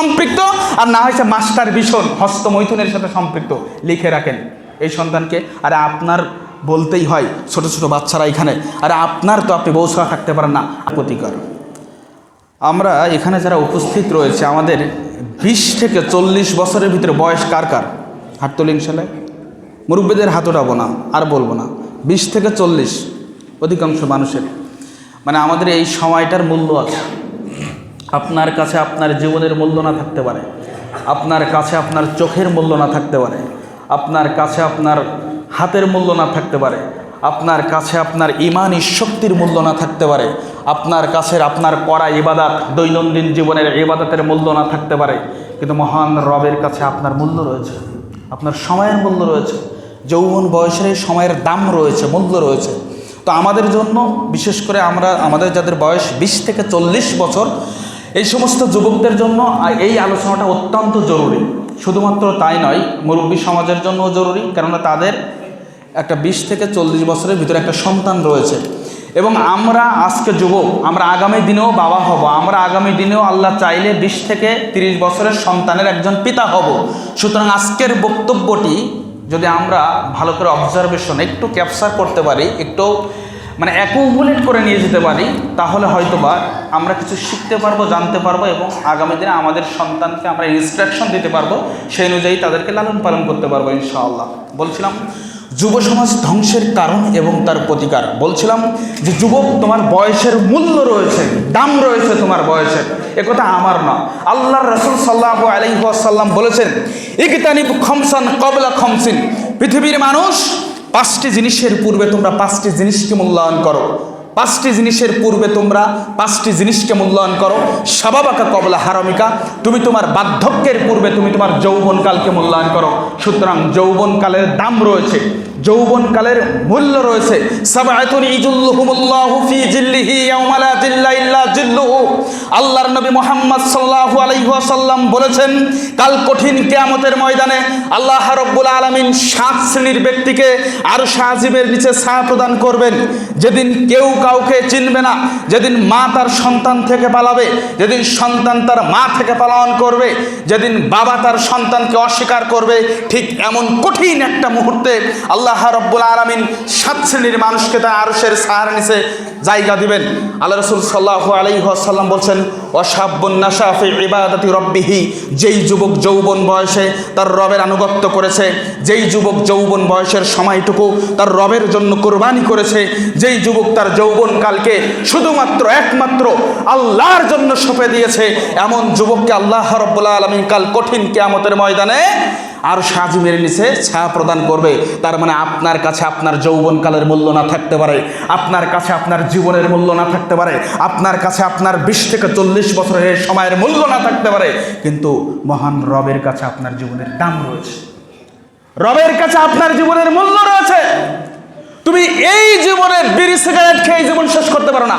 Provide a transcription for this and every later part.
সম্পৃক্ত, আর না হয়েছে মাস্টার ভীষণ হস্তমৈথুনের সাথে সম্পৃক্ত, লিখে রাখেন। এই সন্তানকে, আর আপনার বলতেই হয়, ছোট ছোট বাচ্চারা এখানে, আর আপনার তো আপনি বৌসা থাকতে পারেন না প্রতিকার আমরা এখানে যারা উপস্থিত রয়েছে, আমাদের বিশ থেকে চল্লিশ বছরের ভিতরে বয়স কার কার? হাত সালে মুরব্বীদের হাত উঠাবো না, আর বলব না। বিশ থেকে চল্লিশ, অধিকাংশ মানুষের। মানে আমাদের এই সময়টার মূল্য আছে। আপনার কাছে আপনার জীবনের মূল্য না থাকতে পারে। আপনার কাছে আপনার চোখের মূল্য না থাকতে পারে। আপনার কাছে আপনার হাতের মূল্য না থাকতে পারে। আপনার কাছে আপনার ইমানি শক্তির মূল্য না থাকতে পারে। আপনার কাছে আপনার করা ইবাদাত দৈনন্দিন জীবনের ইবাদাতের মূল্য না থাকতে পারে। কিন্তু মহান রবের কাছে আপনার মূল্য রয়েছে। আপনার সময়ের মূল্য রয়েছে। যৌবন বয়সের এই সময়ের দাম রয়েছে, মূল্য রয়েছে। তো আমাদের জন্য, বিশেষ করে আমরা, আমাদের যাদের বয়স বিশ থেকে চল্লিশ বছর এই সমস্ত যুবকদের জন্য এই আলোচনাটা অত্যন্ত জরুরি। শুধুমাত্র তাই নয়, মুরব্বী সমাজের জন্যও জরুরি, কেননা তাদের একটা বিশ থেকে চল্লিশ বছরের ভিতরে একটা সন্তান রয়েছে। এবং আমরা আজকে যুবক, আমরা আগামী দিনেও বাবা হব, আমরা আগামী দিনেও আল্লাহ চাইলে বিশ থেকে তিরিশ বছরের সন্তানের একজন পিতা হব। সুতরাং আজকের বক্তব্যটি যদি আমরা ভালো করে অবজারভেশন একটু ক্যাপচার করতে পারি, একটু মানে অ্যাকুমুলেট করে নিয়ে যেতে পারি, তাহলে হয়তোবা আমরা কিছু শিখতে পারব, জানতে পারব এবং আগামী দিনে আমাদের সন্তানকে আমরা ইনস্ট্রাকশন দিতে পারব, সেই অনুযায়ী তাদেরকে লালন পালন করতে পারব ইনশাআল্লাহ। বলছিলাম, যুব সমাজ ধ্বংসের কারণ এবং তার প্রতিকার। বলছিলাম যে, যুবক তোমার বয়সের মূল্য রয়েছে, দাম রয়েছে তোমার বয়সের। একথা আমার না। আল্লাহ রসুল সাল্লাহ আলহিহাসাল্লাম বলেছেন ইকতানিব খমসান কবলা খমসিন। পৃথিবীর মানুষ পাঁচটি জিনিসের পূর্বে তোমরা পাঁচটি জিনিসকে মূল্যায়ন করো। পাঁচটি জিনিসের পূর্বে তোমরা পাঁচটি জিনিসকে মূল্যায়ন করো। সাবাবাকা কবলা হারমিকা, তুমি তোমার বার্ধক্যের পূর্বে তুমি তোমার যৌবনকালকে মূল্যায়ন করো। সুতরাং যৌবনকালের দাম রয়েছে। যৌবনকালের মূল্য রয়েছে। আল্লাহর নবী মোহাম্মদ সাল্লাল্লাহু আলাইহি ওয়াসাল্লাম বলেছেন, কাল কঠিন কেয়ামতের ময়দানে আল্লাহ রাব্বুল আলামিন সাত শ্রেণির ব্যক্তিকে আর সাজিবের নিচে ছায়া প্রদান করবেন। যেদিন কেউ কাউকে চিনবে না, যেদিন মা তার সন্তান থেকে পালাবে, যেদিন সন্তান তার মা থেকে পালন করবে, যেদিন বাবা তার সন্তানকে অস্বীকার করবে, ঠিক এমন কঠিন একটা মুহূর্তে আল্লাহ রব্বুল আলমিন সাত শ্রেণির মানুষকে তার আরশের সাহার নিচে জায়গা দিবেন। আল্লাহ রসুল সাল্লাহ আলাইসাল্লাম বলছেন অসাবন্যাসাফি ইবাদতি রব্বিহি যেই যুবক যৌবন বয়সে তার রবের আনুগত্য করেছে, যেই যুবক যৌবন বয়সের সময়টুকু তার রবের জন্য কোরবানি করেছে, যেই যুবক তার যৌবনকালকে শুধুমাত্র একমাত্র আল্লাহর জন্য সঁপে দিয়েছে, এমন যুবককে আল্লাহ রব্বুল্লা আলমিন কাল কঠিন কেয়ামতের ময়দানে আর সাজিমের নিচে ছায়া প্রদান করবে। তার মানে আপনার কাছে আপনার যৌবনকালের মূল্য না থাকতে পারে। আপনার কাছে আপনার জীবনের মূল্য না থাকতে পারে। আপনার কাছে আপনার বিশ থেকে চল্লিশ বছরের সময়ের মূল্য না থাকতে পারে। কিন্তু মহান রবের কাছে আপনার জীবনের দাম রয়েছে। রবের কাছে আপনার জীবনের মূল্য রয়েছে। তুমি এই জীবনের বিড়ি, সিগারেট খেয়ে জীবন শেষ করতে পারো না।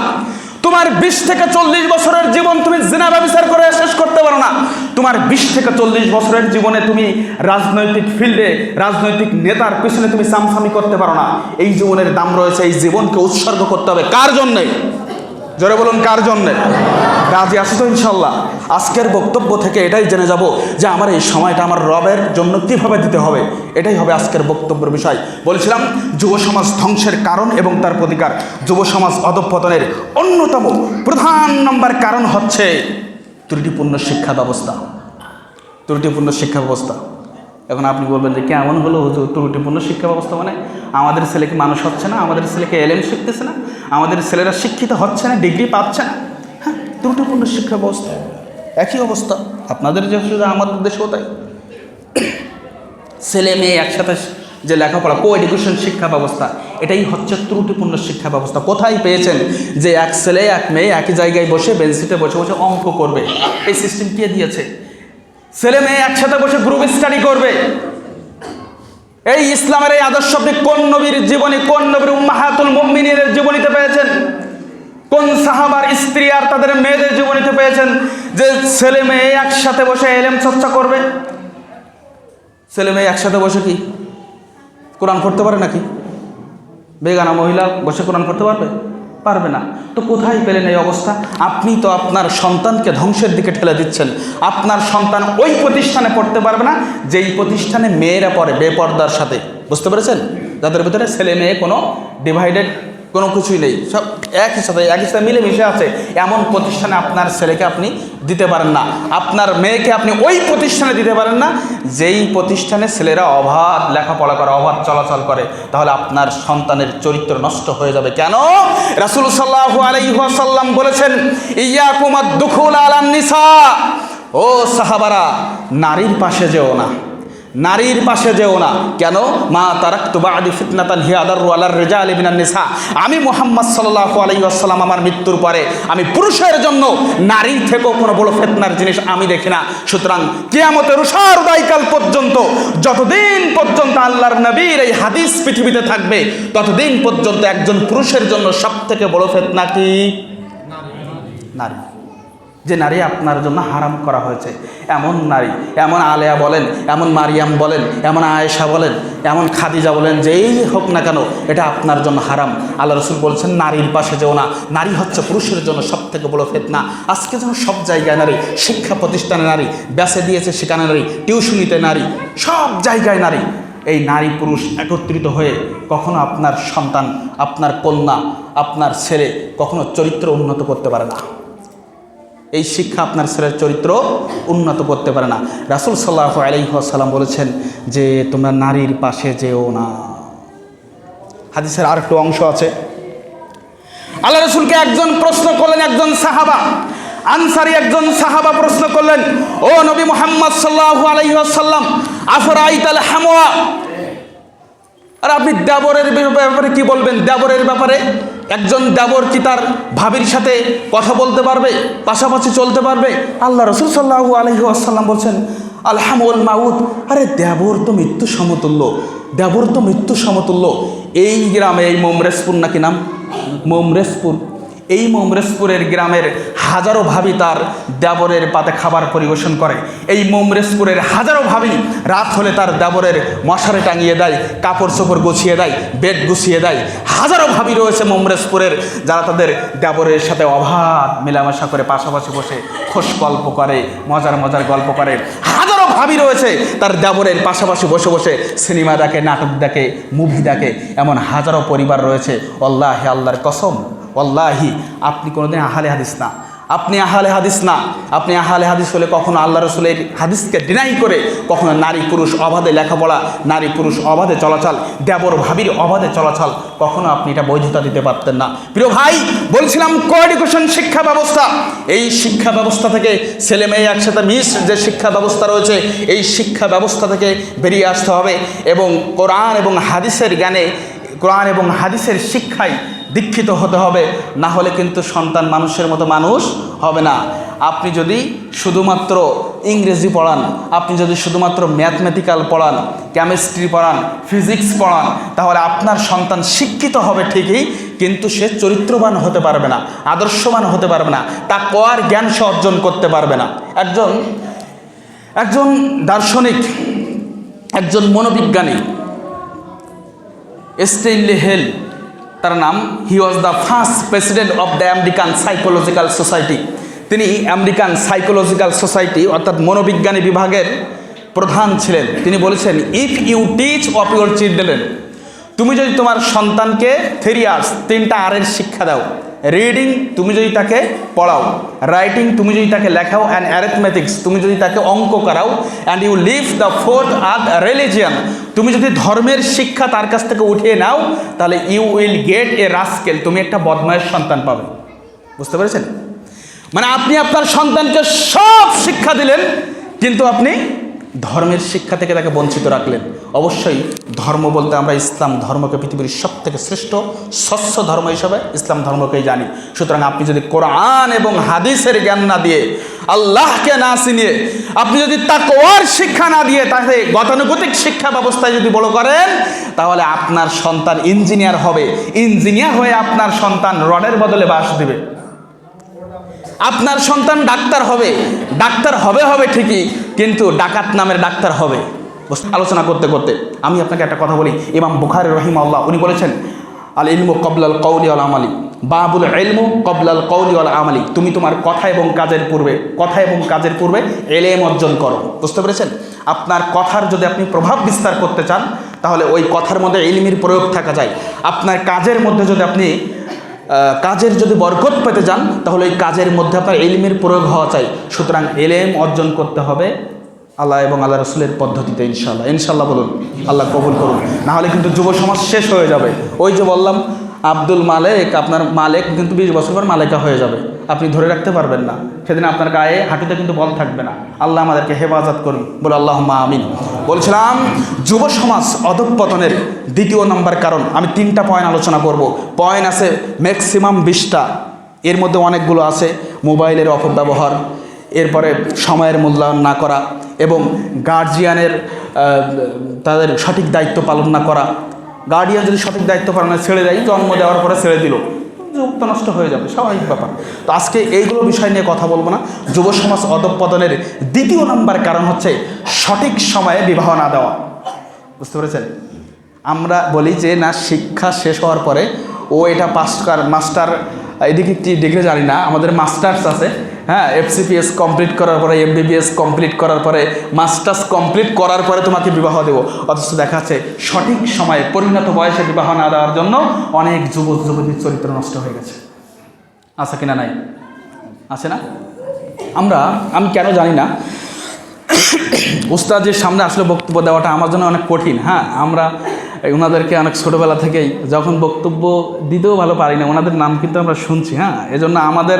তোমার বিশ থেকে চল্লিশ বছরের জীবন তুমি জেনা ব্যবচার করে শেষ করতে পারো না। তোমার বিশ থেকে চল্লিশ বছরের জীবনে তুমি রাজনৈতিক ফিল্ডে, রাজনৈতিক নেতার পিছনে তুমি সামসামি করতে পারো না। এই জীবনের দাম রয়েছে, এই জীবনকে উৎসর্গ করতে হবে। কার জন্যে? জোরে বলুন, কার জন্যে? রাজি আছি তো ইনশাল্লাহ? আজকের বক্তব্য থেকে এটাই জেনে যাব যে আমার এই সময়টা আমার রবের জন্য কীভাবে দিতে হবে, এটাই হবে আজকের বক্তব্যের বিষয়। বলছিলাম, যুব সমাজ ধ্বংসের কারণ এবং তার প্রতিকার। যুব সমাজ অধঃপতনের অন্যতম প্রধান নম্বর কারণ হচ্ছে ত্রুটিপূর্ণ শিক্ষা ব্যবস্থা। ত্রুটিপূর্ণ শিক্ষা ব্যবস্থা। এখন আপনি বলবেন যে কেমন হলো হুজুর? ত্রুটিপূর্ণ শিক্ষা ব্যবস্থা মানে? আমাদের ছেলেকে মানুষ হচ্ছে না? আমাদের ছেলেকে এলএম শিখতেছে না? আমাদের ছেলেরা শিক্ষিত হচ্ছে না? ডিগ্রি পাচ্ছে না? ত্রুটিপূর্ণ শিক্ষা ব্যবস্থা। একই অবস্থা। আপনাদের যে শুধু আমাদের দেশেও তাই। ছেলে মেয়ে একসাথে যে লেখাপড়া কো এডুকেশন শিক্ষা ব্যবস্থা, এটাই হচ্ছে ত্রুটিপূর্ণ শিক্ষা ব্যবস্থা। কোথায় পেয়েছেন যে এক ছেলে, এক মেয়ে একই জায়গায় বসে বেঞ্চিতে বসে বসে অঙ্ক করবে? এই সিস্টেম কে দিয়েছে? ছেলে মেয়ে একসাথে বসে গ্রুপ স্টাডি করবে। এই ইসলামের এই আদর্শ আপনি কোন নবীর জীবনী, কোন নবীর উম্মাহাতুল মুমিনের জীবনীতে পেয়েছেন? কোন সাহাবার স্ত্রী তাদের মেয়েদের জীবনীতে পেয়েছেন যে ছেলে মেয়ে একসাথে বসে এলেম চর্চা করবে। ছেলে মেয়ে একসাথে বসে কি কোরআন পড়তে পারে নাকি? বেগানা মহিলা বসে কোরআন পড়তে পারবে? পারবে না। তো কোথায় পেলেন এই অবস্থা? আপনি তো আপনার সন্তানকে ধ্বংসের দিকে ঠেলে দিচ্ছেন। আপনার সন্তান ওই প্রতিষ্ঠানে পড়তে পারবে না, যেই প্রতিষ্ঠানে মেয়েরা পড়ে, বেপর্দার সাথে। বুঝতে পেরেছেন? যাদের ভিতরে ছেলে মেয়ে কোনো ডিভাইডেড কোনো কিছুই নেই। সব একই সাথে একই সাথে মিলেমিশে আছে। এমন প্রতিষ্ঠানে আপনার ছেলেকে আপনি দিতে পারেন না। আপনার মেয়েকে আপনি ওই প্রতিষ্ঠানে দিতে পারেন না, যেই প্রতিষ্ঠানে ছেলেরা অবাধ লেখাপড়া করে, অবাধ চলাচল করে। তাহলে আপনার সন্তানের চরিত্র নষ্ট হয়ে যাবে। কেন? রাসুল সাল্লাহ আলাইসাল্লাম বলেছেন ইয়া কুমার দুখুল আলান নিসা। ও সাহাবারা, নারীর পাশে যেও না। নারীর পাশে যেও না। কেন? মা তারাক তুবা আদি ফিতনাতান হিয়াদার আলার রেজা আলী নিসা। আমি মোহাম্মদ সাল্লাহ আলাইসাল্লাম আমার মৃত্যুর পরে আমি পুরুষের জন্য নারীর থেকেও কোনো বড় ফেতনার জিনিস আমি দেখি না। সুতরাং কেয়ামতের উষার দায়কাল পর্যন্ত, যতদিন পর্যন্ত আল্লাহর নবীর এই হাদিস পৃথিবীতে থাকবে, ততদিন পর্যন্ত একজন পুরুষের জন্য সব থেকে বড় ফেতনা কি? নারী। যে নারী আপনার জন্য হারাম করা হয়েছে। এমন নারী, এমন আলেয়া বলেন, এমন মারিয়াম বলেন, এমন আয়েশা বলেন, এমন খাদিজা বলেন, যেই হোক না কেন, এটা আপনার জন্য হারাম। আল্লাহ রসুল বলছেন, নারীর পাশে যেও না। নারী হচ্ছে পুরুষের জন্য সব থেকে বড় ফেতনা। আজকে যেন সব জায়গায় নারী, শিক্ষা প্রতিষ্ঠানে নারী ব্যাসে দিয়েছে সেখানে নারী, টিউশনিতে নারী, সব জায়গায় নারী। এই নারী পুরুষ একত্রিত হয়ে কখনো আপনার সন্তান, আপনার কন্যা, আপনার ছেলে কখনো চরিত্র উন্নত করতে পারে না। এই শিক্ষা আপনার ছেলের চরিত্র উন্নত করতে পারে না। রাসুল সাল্লাহ আলাইসাল্লাম বলেছেন যে, তোমরা নারীর পাশে যেও না। হাদিসের আর একটু অংশ আছে। আল্লাহ রসুলকে একজন প্রশ্ন করলেন, একজন সাহাবা। আনসারি একজন সাহাবা প্রশ্ন করলেন, ও নবী মোহাম্মদ সাল্লাহ আলাইসাল্লাম আফরাইতাল হামোয়া আর আপনি দেবরের ব্যাপারে কি বলবেন? দেবরের ব্যাপারে? একজন দেবর কি তার ভাবির সাথে কথা বলতে পারবে? পাশাপাশি চলতে পারবে? আল্লাহ রসুল সাল্লাহু আলহি আসাল্লাম বলছেন আলহামুল মাউদ আরে দেবর তো মৃত্যু সমতুল্য। দেবর তো মৃত্যু সমতুল্য। এই গ্রামে এই মোমরেশপুর নাকি নাম? মোমরেশপুর এই মোমরেশপুরের গ্রামের হাজারো ভাবি তার দেবরের পাতে খাবার পরিবেশন করে। এই মোমরেশপুরের হাজারো ভাবি রাত হলে তার দেবরের মশারে টাঙিয়ে দেয়, কাপড় চোপড় গুছিয়ে দেয়, বেড গুছিয়ে দেয়। হাজারো ভাবি রয়েছে মোমরেশপুরের যারা তাদের দেবরের সাথে অভাব মেলামেশা করে পাশাপাশি বসে খোশ গল্প করে, মজার মজার গল্প করে। হাজারো ভাবি রয়েছে তার দেবরের পাশাপাশি বসে বসে সিনেমা দেখে, নাটক দেখে মুভি দেখে। এমন হাজারো পরিবার রয়েছে। আল্লাহ আল্লাহর কসম। ওল্লাহি আপনি কোনোদিন আহালে হাদিস না। আপনি আহালে হাদিস না। আপনি আহালে হাদিস হলে কখনো আল্লাহ রসুলের হাদিসকে ডিনাই করে, কখনো নারী পুরুষ অবাধে লেখাপড়া, নারী পুরুষ অবাধে চলাচল, দেবর ভাবির অবাধে চলাচল, কখনো আপনি এটা বৈধতা দিতে পারতেন না। প্রিয় ভাই, বলছিলাম কো এডুকেশন শিক্ষা ব্যবস্থা। এই শিক্ষা ব্যবস্থা থেকে ছেলে মেয়ে একসাথে মিস যে শিক্ষা ব্যবস্থা রয়েছে, এই শিক্ষা ব্যবস্থা থেকে বেরিয়ে আসতে হবে। এবং কোরআন এবং হাদিসের জ্ঞানে, কোরআন এবং হাদিসের শিক্ষায় দীক্ষিত হতে হবে, না হলে কিন্তু সন্তান মানুষের মতো মানুষ হবে না। আপনি যদি শুধুমাত্র ইংরেজি পড়ান, আপনি যদি শুধুমাত্র ম্যাথমেটিক্যাল পড়ান কেমিস্ট্রি পড়ান ফিজিক্স পড়ান, তাহলে আপনার সন্তান শিক্ষিত হবে ঠিকই, কিন্তু সে চরিত্রবান হতে পারবে না, আদর্শবান হতে পারবে না, তা কর জ্ঞান সে অর্জন করতে পারবে না। একজন একজন দার্শনিক, একজন মনোবিজ্ঞানী স্টেইনলি হেল তার নাম he was the first president of the American psychological society তিনি আমেরিকান সাইকোলজিক্যাল সোসাইটি অর্থাৎ মনোবিজ্ঞানী বিভাগের প্রধান ছিলেন। তিনি বলেছেন if you teach of your children তুমি যদি তোমার সন্তানকে থ্রি আর্স তিনটা আরের শিক্ষা দাও রিডিং তুমি যদি তাকে পড়াও। রাইটিং তুমি যদি তাকে লেখাও। অ্যান্ড অ্যারেথমেটিক্স তুমি যদি তাকে অঙ্ক করাও। And you leave the fourth R religion তুমি যদি ধর্মের শিক্ষা তার কাছ থেকে উঠিয়ে নাও, তাহলে you will get a rascal তুমি একটা বদমায়ের সন্তান পাবে। বুঝতে পেরেছেন? মানে আপনি আপনার সন্তানকে সব শিক্ষা দিলেন, কিন্তু আপনি ধর্মের শিক্ষা থেকে তাকে বঞ্চিত রাখলেন। অবশ্যই ধর্ম বলতে আমরা ইসলাম ধর্মকে পৃথিবীর সব থেকে শ্রেষ্ঠ, স্বচ্ছ ধর্ম হিসাবে ইসলাম ধর্মকেই জানি। সুতরাং আপনি যদি কোরআন এবং হাদিসের জ্ঞান না দিয়ে, আল্লাহকে না চিনিয়ে, আপনি যদি তাকওয়ার শিক্ষা না দিয়ে তাকে গতানুগতিক শিক্ষা ব্যবস্থায় যদি বড় করেন, তাহলে আপনার সন্তান ইঞ্জিনিয়ার হবে। ইঞ্জিনিয়ার হয়ে আপনার সন্তান রডের বদলে বাস দিবে। আপনার সন্তান ডাক্তার হবে। ডাক্তার হবে হবে ঠিকই, কিন্তু ডাকাত নামের ডাক্তার হবে। আলোচনা করতে করতে। আমি আপনাকে একটা কথা বলি। ইমাম বুখারি রহিম আল্লাহ উনি বলেছেন, আল ইলমু কবলাল কৌলি আল আমালি। বাবুল এলমু কবলাল কৌলি ওয়াল আমালি। তুমি তোমার কথা এবং কাজের পূর্বে, কথা এবং কাজের পূর্বে এলেম অর্জন করো। বুঝতে পেরেছেন? আপনার কথার যদি আপনি প্রভাব বিস্তার করতে চান, তাহলে ওই কথার মধ্যে ইলমির প্রয়োগ থাকা যায়। আপনার কাজের মধ্যে যদি আপনি কাজের যদি বরকত পেতে যান, তাহলে ওই কাজের মধ্যে আপনার এলিমের প্রয়োগ হওয়া চাই। সুতরাং এলেম অর্জন করতে হবে আল্লাহ এবং আল্লাহ রসুলের পদ্ধতিতে ইনশাল্লাহ ইনশাল্লাহ বলুন, আল্লাহ কবুল করুন। নাহলে কিন্তু যুব সমাজ শেষ হয়ে যাবে। ওই যে বললাম, আব্দুল মালেক, আপনার মালেক কিন্তু বিশ বছর পর মালেকা হয়ে যাবে। আপনি ধরে রাখতে পারবেন না। সেদিন আপনার গায়ে হাঁটুতে কিন্তু বল থাকবে না। আল্লাহ আমাদেরকে হেফাজত করুন। বলে আল্লাহ মা আমিন। বলছিলাম, যুব সমাজ অধঃপতনের দ্বিতীয় নম্বর কারণ। আমি তিনটা পয়েন্ট আলোচনা করব। পয়েন্ট আছে ম্যাক্সিমাম বিশটা। এর মধ্যে অনেকগুলো আছে। মোবাইলের অপব্যবহার, এরপরে সময়ের মূল্যায়ন না করা এবং গার্জিয়ানের তাদের সঠিক দায়িত্ব পালন না করা। গার্ডিয়ান যদি সঠিক দায়িত্ব পালন ছেড়ে দেয়, জন্ম দেওয়ার পরে ছেড়ে দিল। যুগটা নষ্ট হয়ে যাবে, স্বাভাবিক ব্যাপার। তো আজকে এইগুলো বিষয় নিয়ে কথা বলব না। যুব সমাজ অধঃপতনের দ্বিতীয় নাম্বার কারণ হচ্ছে সঠিক সময়ে বিবাহ না দেওয়া। বুঝতে পেরেছেন? আমরা বলি যে, না, শিক্ষা শেষ হওয়ার পরে ও এটা পাস মাস্টার এদিকে ডিগ্রি জানি না, আমাদের মাস্টার্স আছে। হ্যাঁ এফসিপিএস কমপ্লিট করার পরে এমবিবিএস কমপ্লিট করার পরে মাস্টার্স কমপ্লিট করার পরে তোমাকে বিবাহ দেবো। অথচ দেখা যাচ্ছে সঠিক সময়ে পরিণত বয়সে বিবাহ না দেওয়ার জন্য অনেক যুবক, যুবতীর চরিত্র নষ্ট হয়ে গেছে। আছে কিনা নাই? আছে না? আমরা, আমি কেন জানি না। উস্তাদের সামনে আসলে বক্তব্য দেওয়াটা আমার জন্য অনেক কঠিন। হ্যাঁ আমরা ওনাদেরকে অনেক ছোটোবেলা থেকেই যখন বক্তব্য দিতেও ভালো পারি না ওনাদের নাম কিন্তু আমরা শুনছি। হ্যাঁ এজন্য আমাদের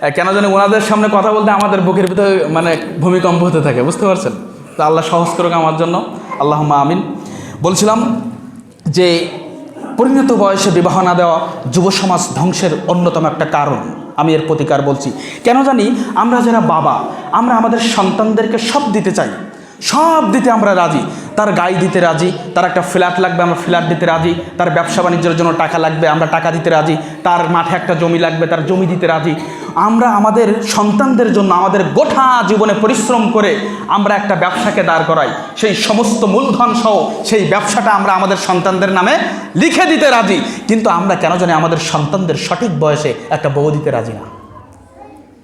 কেন জানি ওনাদের সামনে কথা বলতে আমাদের বুকের ভিতরে মানে ভূমিকম্প হতে থাকে, বুঝতে পারছেন? তো আল্লাহ সহজ করুক আমার জন্য। আল্লাহ আমিন। বলছিলাম যে পরিণত বয়সে বিবাহ না দেওয়া যুব সমাজ ধ্বংসের অন্যতম একটা কারণ, আমি এর প্রতিকার বলছি। কেন জানি আমরা যারা বাবা, আমরা আমাদের সন্তানদেরকে সব দিতে চাই। সব দিতে আমরা রাজি। তার গাড়ি দিতে রাজি, তার একটা ফ্ল্যাট লাগবে, আমরা ফ্ল্যাট দিতে রাজি। তার ব্যবসা বাণিজ্যের জন্য টাকা লাগবে, আমরা টাকা দিতে রাজি। তার মাঠে একটা জমি লাগবে, তার জমি দিতে রাজি। আমরা আমাদের সন্তানদের জন্য আমাদের গোটা জীবনে পরিশ্রম করে আমরা একটা ব্যবসাকে দাঁড় করাই। সেই সমস্ত মূলধন সহ সেই ব্যবসাটা আমরা আমাদের সন্তানদের নামে লিখে দিতে রাজি। কিন্তু আমরা কেন জানি আমাদের সন্তানদের সঠিক বয়সে একটা বউ দিতে রাজি না।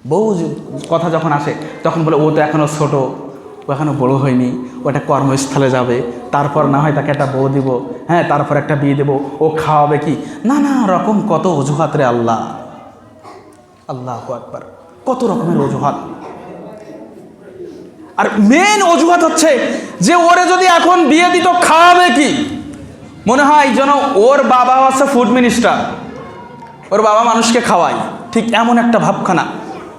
বউ কথা যখন আসে, তখন বলে, ও তো এখনও ছোট, ও এখনও বড়ো হয়নি, ও একটা কর্মস্থলে যাবে, তারপর না হয় তাকে একটা বউ দিব হ্যাঁ তারপর একটা বিয়ে দেবো, ও খাওয়াবে কি? নানা রকম কত অজুহাত রে আল্লাহ। আল্লাহ একবার কত রকমের অজুহাত। আর মেন অজুহাত হচ্ছে যে ওরে যদি এখন বিয়ে দিত খাওয়াবে কি? মনে হয় যেন ওর বাবা হচ্ছে ফুড মিনিস্টার ওর বাবা মানুষকে খাওয়ায়। ঠিক এমন একটা ভাবখানা।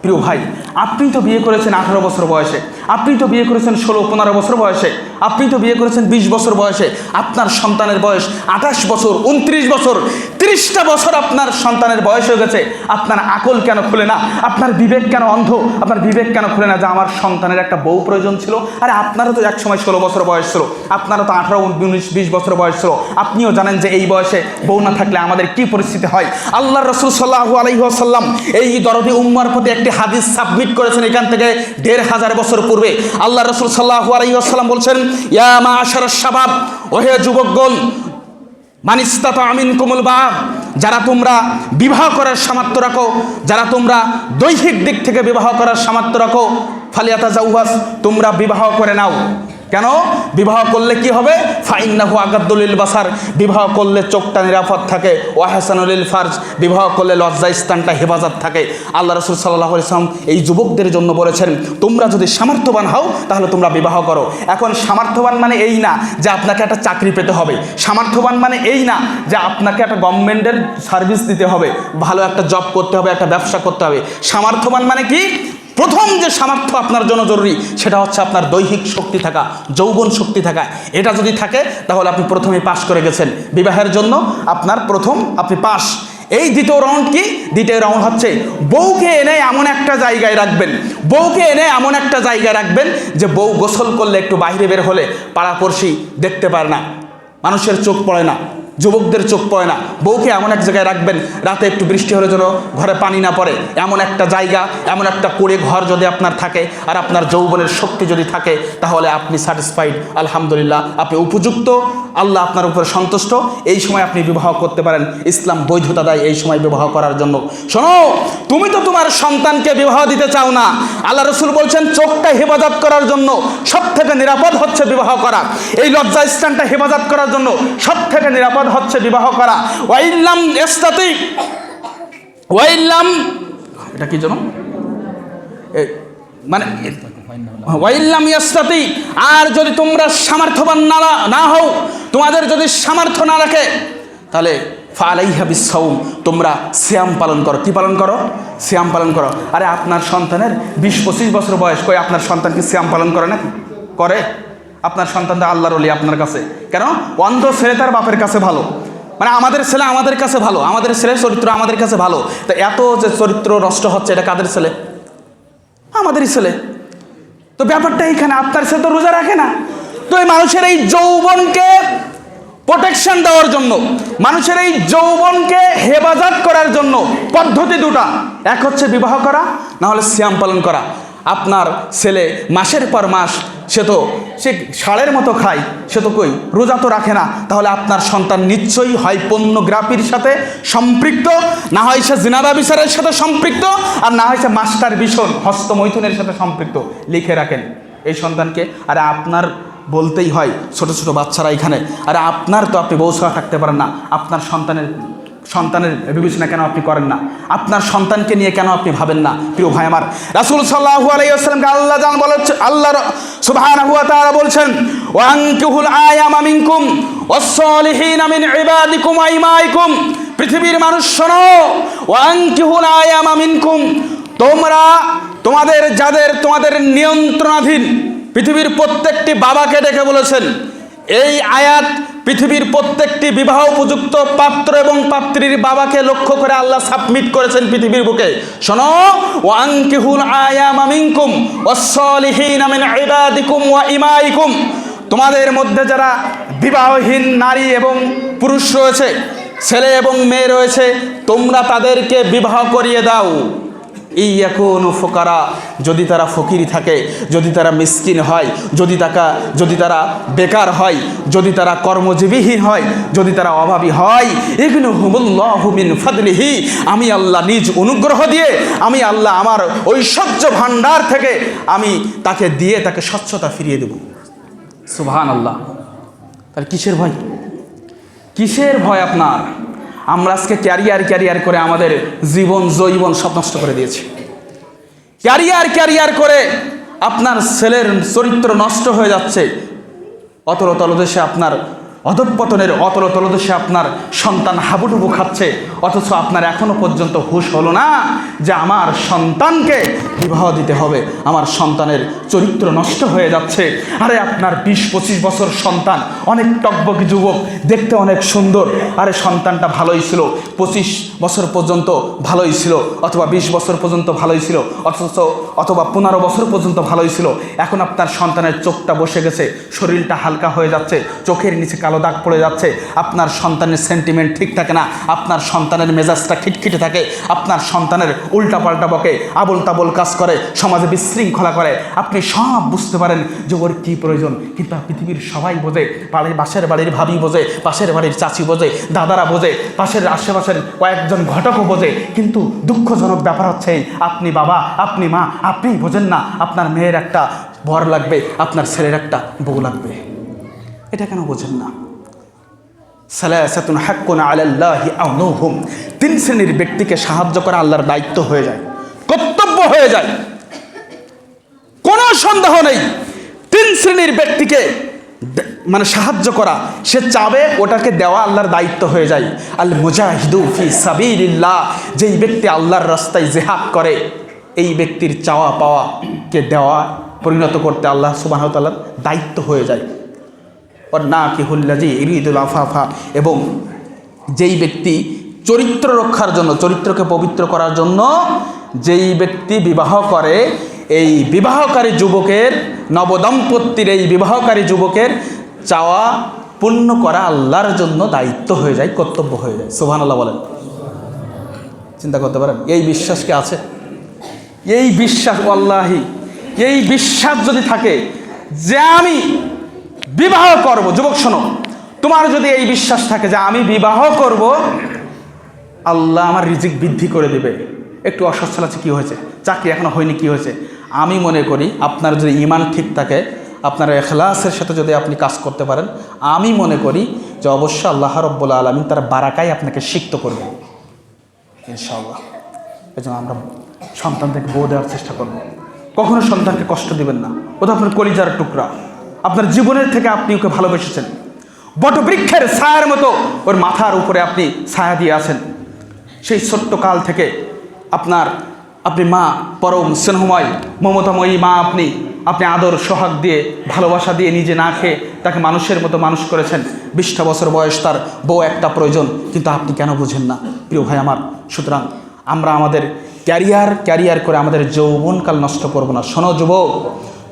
প্রিয় ভাই আপনি তো বিয়ে করেছেন আঠারো বছর বয়সে। আপনি তো বিয়ে করেছেন ষোলো, পনেরো বছর বয়সে। আপনি তো বিয়ে করেছেন বিশ বছর বয়সে। আপনার সন্তানের বয়স আঠাশ বছর, উনত্রিশ বছর, তিরিশটা বছর আপনার সন্তানের বয়স হয়ে গেছে। আপনার আকল কেন খুলে না? আপনার বিবেক কেন অন্ধ? আপনার বিবেক কেন খুলে না? যে আমার সন্তানের একটা বউ প্রয়োজন ছিল। আরে আপনারও তো একসময় ষোলো বছর বয়স ছিল। আপনারও তো আঠারো, উনিশ, বিশ বছর বয়স ছিল। আপনিও জানেন যে এই বয়সে বউ না থাকলে আমাদের কি পরিস্থিতি হয়? আল্লাহ রসুল সাল্লাহ আলহিহাসাল্লাম এই দরদি উম্মার প্রতি একটি হাদিস সাবমিট করেছেন এখান থেকে দেড় হাজার বছর পূর্বে। আল্লাহ রসুল সাল্লাহ আলাইসাল্লাম বলছেন, ইয়া মা আশার সাবাব ওহে যুবকগণ মানিস্তাত আমিন কুমুল বা যারা তোমরা বিবাহ করার সামর্থ্য রাখো, যারা তোমরা দৈহিক দিক থেকে বিবাহ করার সামর্থ্য রাখো ফালিয়াতা জাউহাস তোমরা বিবাহ করে নাও। কেন? বিবাহ করলে কি হবে? ফাইন্নাহু আগাদ্দুলিল বাসার। বিবাহ করলে চোখটা নিরাপদ থাকে। ওয়াহাসানুলিল ফার্জ। বিবাহ করলে লজ্জা স্থানটা হেফাজত থাকে। আল্লাহ রসুল সাল্লাহ ইসলাম এই যুবকদের জন্য বলেছেন, তোমরা যদি সামর্থ্যবান হও, তাহলে তোমরা বিবাহ করো। এখন সামর্থ্যবান মানে এই না যে আপনাকে একটা চাকরি পেতে হবে। সামর্থ্যবান মানে এই না যে আপনাকে একটা গভর্নমেন্টের সার্ভিস দিতে হবে। ভালো একটা জব করতে হবে, একটা ব্যবসা করতে হবে। সামর্থ্যবান মানে কি? প্রথম যে সামর্থ্য আপনার জন্য জরুরি, সেটা হচ্ছে আপনার দৈহিক শক্তি থাকা, যৌবন শক্তি থাকা। এটা যদি থাকে, তাহলে আপনি প্রথমে পাশ করে গেছেন বিবাহের জন্য। আপনার প্রথম, আপনি পাস এই দ্বিতীয় রাউন্ড কি? দ্বিতীয় রাউন্ড হচ্ছে, বউকে এনে এমন একটা জায়গায় রাখবেন। বউকে এনে এমন একটা জায়গায় রাখবেন যে বউ গোসল করলে একটু বাইরে বের হলে পাড়াপড়শি দেখতে পারে না, মানুষের চোখ পড়ে না। যুবকদের চোখ পড়ে না। বউকে এমন এক জায়গায় রাখবেন, রাতে একটু বৃষ্টি হলে যেন ঘরে পানি না পড়ে। এমন একটা জায়গা, এমন একটা কোড়ে ঘর যদি আপনার থাকে আর আপনার যৌবনের শক্তি যদি থাকে, তাহলে আপনি স্যাটিসফাইড আলহামদুলিল্লাহ। আপনি উপযুক্ত, আল্লাহ আপনার উপরে সন্তুষ্ট। এই সময় আপনি বিবাহ করতে পারেন। ইসলাম বৈধতা দেয় এই সময় বিবাহ করার জন্য। শোনো, তুমি তো তোমার সন্তানকে বিবাহ দিতে চাও না। আল্লাহ রসুল বলছেন, চোখটা হেফাজত করার জন্য সব থেকে নিরাপদ হচ্ছে বিবাহ করা। এই লজ্জা স্থানটা হেফাজত করার জন্য সব থেকে নিরাপদ হচ্ছে বিবাহ করা। ওয়াইল্লাম এস্তাতি ওয়াইল্লাম, এটা কি জানো মানে ওয়াইল্লাম ইয়াস্তাতি আর যদি তোমরা সামর্থ্যবান না না হও, তোমাদের যদি সামর্থ্য না রাখে, তাহলে ফালাইহা বিসাউম তোমরা শ্যাম পালন করো। কি পালন করো? শ্যাম পালন করো। আরে, আপনার সন্তানের বিশ পঁচিশ বছর বয়স। কই, আপনার সন্তান কি শ্যাম পালন করে নাকি? করে? আপনার সন্তান তো আল্লাহর অলি আপনার কাছে। কেন? অন্ধ ছেলে তার বাপের কাছে ভালো। মানে আমাদের ছেলে আমাদের কাছে ভালো। আমাদের ছেলের চরিত্র আমাদের কাছে ভালো। তা এত যে চরিত্র নষ্ট হচ্ছে এটা কাদের ছেলে? আমাদেরই ছেলে। তো ব্যাপারটা এইখানে, আপনার ছেলে তো রোজা রাখে না। তো এই মানুষের এই যৌবনকে প্রোটেকশন দেওয়ার জন্য, মানুষের এই যৌবনকে হেফাজত করার জন্য পদ্ধতি দুটা। এক হচ্ছে বিবাহ করা, না হলে শ্যাম পালন করা। আপনার ছেলে মাসের পর মাস সে তো, সে ষাঁড়ের মতো খায়, সে তো কই, রোজা তো রাখে না, তাহলে আপনার সন্তান নিশ্চয়ই হয় পণ্যগ্রাফির সাথে সম্পৃক্ত? না হয় সে জিনাদা বিচারের সাথে সম্পৃক্ত? আর না হয় সে মাস্টার ভীষণ হস্তমৈথুনের সাথে সম্পৃক্ত, লিখে রাখেন। এই সন্তানকে, আর আপনার বলতেই হয়, ছোট ছোট বাচ্চারা এখানে, আর আপনার তো আপনি বৌসা থাকতে পারেন না, আপনার সন্তানের সন্তানের বিবেচনা কেন আপনি করেন না? আপনার সন্তানকে নিয়ে কেন আপনি ভাবেন না? প্রিয় ভাই আমার, রাসুল সাল্লাহু আলাইসালামকে আল্লাহ জান বলে আল্লাহ তাআলা বলছেন, ওয়ানকিহুল আয়ামা মিনকুম ওয়াসসালিহিনা মিন ইবাদিকুম ওয়া ইমাইকুম। পৃথিবীর মানুষ শোনো, ওয়ানকিহুল আয়ামা মিনকুম। তোমরা তোমাদের যাদের তোমাদের নিয়ন্ত্রণাধীন পৃথিবীর প্রত্যেকটি বাবাকে ডেকে বলেছেন, এই আয়াত পৃথিবীর প্রত্যেকটি বিবাহ উপযুক্ত পাত্র এবং পাত্রীর বাবাকে লক্ষ্য করে আল্লাহ সাবমিট করেছেন পৃথিবীর বুকে। শোনো, ওয়ানকিহুল আয়ামা মিনকুম, ওয়াসসালিহিনা মিন ইবাদিকুম ওয়া ইমাইকুম। তোমাদের মধ্যে যারা বিবাহহীন নারী এবং পুরুষ রয়েছে, ছেলে এবং মেয়ে রয়েছে, তোমরা তাদেরকে বিবাহ করিয়ে দাও। এই এখন ফোকারা, যদি তারা ফকির থাকে, যদি তারা মিসকিন হয়, যদি তাকা, যদি তারা বেকার হয়, যদি তারা কর্মজীবীহীন হয়, যদি তারা অভাবী হয় এগুলো হুমুল্লাহমিন ফাদলিহি, আমি আল্লাহ নিজ অনুগ্রহ দিয়ে, আমি আল্লাহ আমার ঐশ্বর্য ভাণ্ডার থেকে আমি তাকে দিয়ে তাকে স্বচ্ছতা ফিরিয়ে দেব। সুবহান আল্লাহ তাহলে কিসের ভয়? কিসের ভয় আপনার? আমরা আজকে ক্যারিয়ার ক্যারিয়ার করে আমাদের জীবন জৈবন সব নষ্ট করে দিয়েছি। ক্যারিয়ার ক্যারিয়ার করে আপনার ছেলের চরিত্র নষ্ট হয়ে যাচ্ছে। অতল দেশে আপনার অধঃপতনের অতল তলদেশে আপনার সন্তান হাবুডুবু খাচ্ছে, অথচ আপনার এখনও পর্যন্ত হুশ হলো না যে আমার সন্তানকে বিবাহ দিতে হবে। আমার সন্তানের চরিত্র নষ্ট হয়ে যাচ্ছে। আরে আপনার বিশ পঁচিশ বছর সন্তান, অনেক টকবকি যুবক, দেখতে অনেক সুন্দর। আরে সন্তানটা ভালোই ছিল, পঁচিশ বছর পর্যন্ত ভালোই ছিল, অথবা বিশ বছর পর্যন্ত ভালোই ছিল, অথচ অথবা পনেরো বছর পর্যন্ত ভালোই ছিল। এখন আপনার সন্তানের চোখটা বসে গেছে, শরীরটা হালকা হয়ে যাচ্ছে, চোখের নিচে কালো দাগ পড়ে যাচ্ছে, আপনার সন্তানের সেন্টিমেন্ট ঠিক থাকে না, আপনার সন্তানের মেজাজটা খিটখিটে থাকে, আপনার সন্তানের উল্টা পাল্টা বকে আবল তাবল কাজ করে, সমাজে বিশৃঙ্খলা করে, আপনি সব বুঝতে পারেন যে ওর কী প্রয়োজন। কিন্তু পৃথিবীর সবাই বোঝে, বাড়ির পাশের বাড়ির ভাবি বোঝে, পাশের বাড়ির চাচি বোঝে, দাদারা বোঝে, পাশের আশেপাশের কয়েকজন ঘটকও বোঝে। কিন্তু দুঃখজনক ব্যাপার হচ্ছে, আপনি বাবা, আপনি মা, আপনি বোঝেন না, আপনার মেয়ের একটা বর লাগবে, আপনার ছেলের একটা বউ লাগবে। এটা কেন বোঝেন না? সালাসাতুন হাক্কুন আলাল্লাহি আউনুহুম। তিন শ্রেণির ব্যক্তিকে সাহায্য করা আল্লাহর দায়িত্ব হয়ে যায়, কর্তব্য হয়ে যায়। কোনো সন্দেহ নেই, তিন শ্রেণির ব্যক্তিকে মানে সাহায্য করা, সে চাবে ওটাকে দেওয়া আল্লাহর দায়িত্ব হয়ে যায়। আল মুজাহিদু ফি সাবিলিল্লাহ, যেই ব্যক্তি আল্লাহর রাস্তায় জেহাদ করে, এই ব্যক্তির চাওয়া পাওয়াকে দেওয়া, পরিণত করতে আল্লাহ সুবাহ তাল্লার দায়িত্ব হয়ে যায়। না কি হুল্লাজি ইরিদুল আফাফা এবং যেই ব্যক্তি চরিত্র রক্ষার জন্য, চরিত্রকে পবিত্র করার জন্য যেই ব্যক্তি বিবাহ করে, এই বিবাহকারী যুবকের, নবদম্পতির এই বিবাহকারী যুবকের চাওয়া পূর্ণ করা আল্লাহর জন্য দায়িত্ব হয়ে যায়, কর্তব্য হয়ে যায়। সোহান আল্লাহ বলেন। চিন্তা করতে পারেন, এই বিশ্বাস কি আছে? এই বিশ্বাস আল্লাহি এই বিশ্বাস যদি থাকে যে আমি বিবাহ করব। যুবক, শোনো, তোমার যদি এই বিশ্বাস থাকে যে আমি বিবাহ করব, আল্লাহ আমার রিজিক বৃদ্ধি করে দেবে। একটু অসচ্ছল আছে, কী হয়েছে? চাকরি এখনও হয়নি, কি হয়েছে? আমি মনে করি আপনার যদি ইমান ঠিক থাকে, আপনার এখলাসের সাথে যদি আপনি কাজ করতে পারেন, আমি মনে করি যে অবশ্যই আল্লাহ রব্বুল্লা আলমিন তার বারাকাই আপনাকে সিক্ত করবে। ইনশাআল্লাহ। এই জন্য আমরা সন্তানদেরকে বউ দেওয়ার চেষ্টা করব। কখনো সন্তানকে কষ্ট দিবেন না। ও তো আপনার কলিজার টুকরা। আপনার জীবনের থেকে আপনি ওকে ভালোবেসেছেন। বটবৃক্ষের ছায়ার মতো ওর মাথার উপরে আপনি ছায়া দিয়ে আছেন। সেই ছোট্ট কাল থেকে আপনার আপনি মা পরম স্নেহময়, মমতাময়ী মা আপনি আপনি আদর, সোহাগ দিয়ে, ভালোবাসা দিয়ে নিজে না খেয়ে তাকে মানুষের মতো মানুষ করেছেন। বিশটা বছর বয়স তার বউ একটা প্রয়োজন, কিন্তু আপনি কেন বুঝেন না? প্রিয় ভাই আমার, সুতরাং আমরা আমাদের ক্যারিয়ার ক্যারিয়ার করে আমাদের যৌবনকাল নষ্ট করব না। শোনো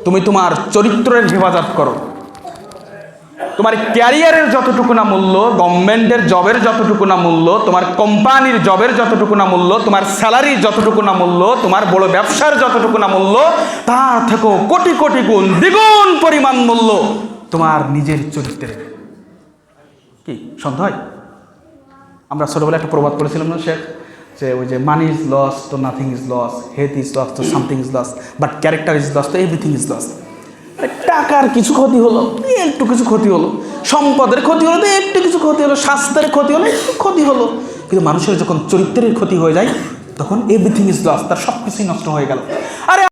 তুমি তোমার চরিত্রের হেফাজত করো। তোমার ক্যারিয়ারের যতটুকু না মূল্য, গভর্নমেন্টের জবের যতটুকু না মূল্য, তোমার কোম্পানির জবের যতটুকু না মূল্য, তোমার স্যালারি যতটুকু না মূল্য, তোমার বড় ব্যবসার যতটুকু না মূল্য তার থেকেও কোটি কোটি গুণ দ্বিগুণ পরিমাণ মূল্য তোমার নিজের চরিত্রের। কি, সন্দেহ হয়? আমরা ছোটোবেলায় একটা প্রবাদ করেছিলাম না, শেখ? যে ওই যে মানি ইজ লস তো nothing is lost health is lost তো something is lost but character is lost তো এভরিথিং ইজ লস টাকার কিছু ক্ষতি হলো, একটু কিছু ক্ষতি হলো, সম্পদের ক্ষতি হলো তো একটু কিছু ক্ষতি হলো, স্বাস্থ্যের ক্ষতি হলো, একটু ক্ষতি হলো। কিন্তু মানুষের যখন চরিত্রের ক্ষতি হয়ে যায়, তখন এভরিথিং ইজ লস তার সব কিছুই নষ্ট হয়ে গেল।